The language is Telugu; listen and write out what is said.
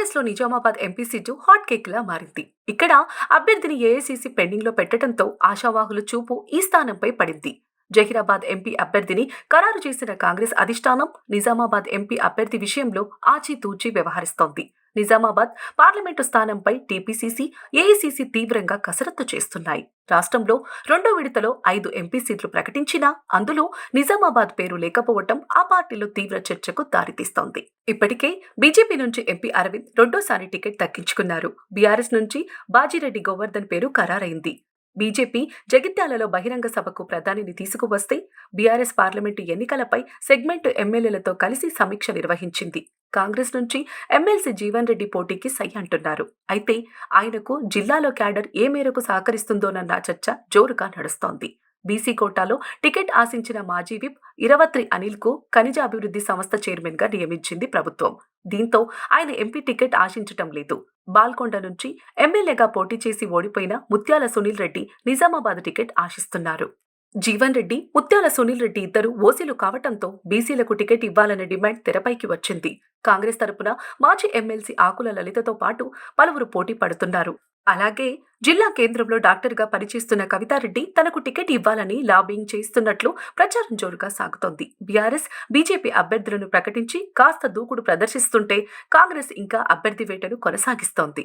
కాంగ్రెస్లో Nizamabad MP seat hot cake లా మారింది. ఇక్కడ అభ్యర్థిని ఏఐసీసీ పెండింగ్లో పెట్టడంతో ఆశావాహుల చూపు ఈ స్థానంపై పడింది. జహీరాబాద్ ఎంపీ అభ్యర్థిని ఖరారు చేసిన కాంగ్రెస్ అధిష్టానం నిజామాబాద్ ఎంపీ అభ్యర్థి విషయంలో ఆచితూచి వ్యవహరిస్తోంది. నిజామాబాద్ పార్లమెంటు స్థానంపై టీపీసీసీ ఏఐసీసీ తీవ్రంగా కసరత్తు చేస్తున్నాయి. రాష్ట్రంలో రెండో విడతలో ఐదు ఎంపీ సీట్లు ప్రకటించినా అందులో నిజామాబాద్ పేరు లేకపోవటం ఆ పార్టీలో తీవ్ర చర్చకు దారితీస్తోంది. ఇప్పటికే బీజేపీ నుంచి ఎంపీ అరవింద్ రెండోసారి టికెట్ దక్కించుకున్నారు. బీఆర్ఎస్ నుంచి బాజిరెడ్డి గోవర్ధన్ పేరు ఖరారైంది. బీజేపీ జగిత్యాలలో బహిరంగ సభకు ప్రధానిని తీసుకువస్తే బీఆర్ఎస్ పార్లమెంటు ఎన్నికలపై సెగ్మెంట్ ఎమ్మెల్యేలతో కలిసి సమీక్ష నిర్వహించింది. కాంగ్రెస్ నుంచి ఎమ్మెల్సీ జీవన్ రెడ్డి పోటీకి సై అంటున్నారు. అయితే ఆయనకు జిల్లాలో క్యాడర్ ఏ మేరకు సహకరిస్తుందోనన్న చర్చ జోరుగా నడుస్తోంది. బీసీ కోటాలో టికెట్ ఆశించిన మాజీ విప్ ఇరవత్రి అనిల్కు ఖనిజ అభివృద్ధి సంస్థ చైర్మన్గా నియమించింది ప్రభుత్వం. దీంతో ఆయన ఎంపీ టికెట్ ఆశించటం లేదు. బాల్కొండ నుంచి ఎమ్మెల్యేగా పోటీ చేసి ఓడిపోయిన ముత్యాల సునీల్ రెడ్డి నిజామాబాద్ టికెట్ ఆశిస్తున్నారు. జీవన్ రెడ్డి ముత్యాల సునీల్ రెడ్డి ఇద్దరు ఓసీలు కావటంతో బీసీలకు టికెట్ ఇవ్వాలనే డిమాండ్ తెరపైకి వచ్చింది. కాంగ్రెస్ తరపున మాజీ ఎమ్మెల్సీ ఆకుల లలితతో పాటు పలువురు పోటీ పడుతున్నారు. అలాగే జిల్లా కేంద్రంలో డాక్టర్గా పనిచేస్తున్న కవితారెడ్డి తనకు టికెట్ ఇవ్వాలని లాబింగ్ చేస్తున్నట్లు ప్రచారం జోరుగా సాగుతోంది. బీఆర్ఎస్ బీజేపీ అభ్యర్థులను ప్రకటించి కాస్త దూకుడు ప్రదర్శిస్తుంటే కాంగ్రెస్ ఇంకా అభ్యర్థి వేటను కొనసాగిస్తోంది.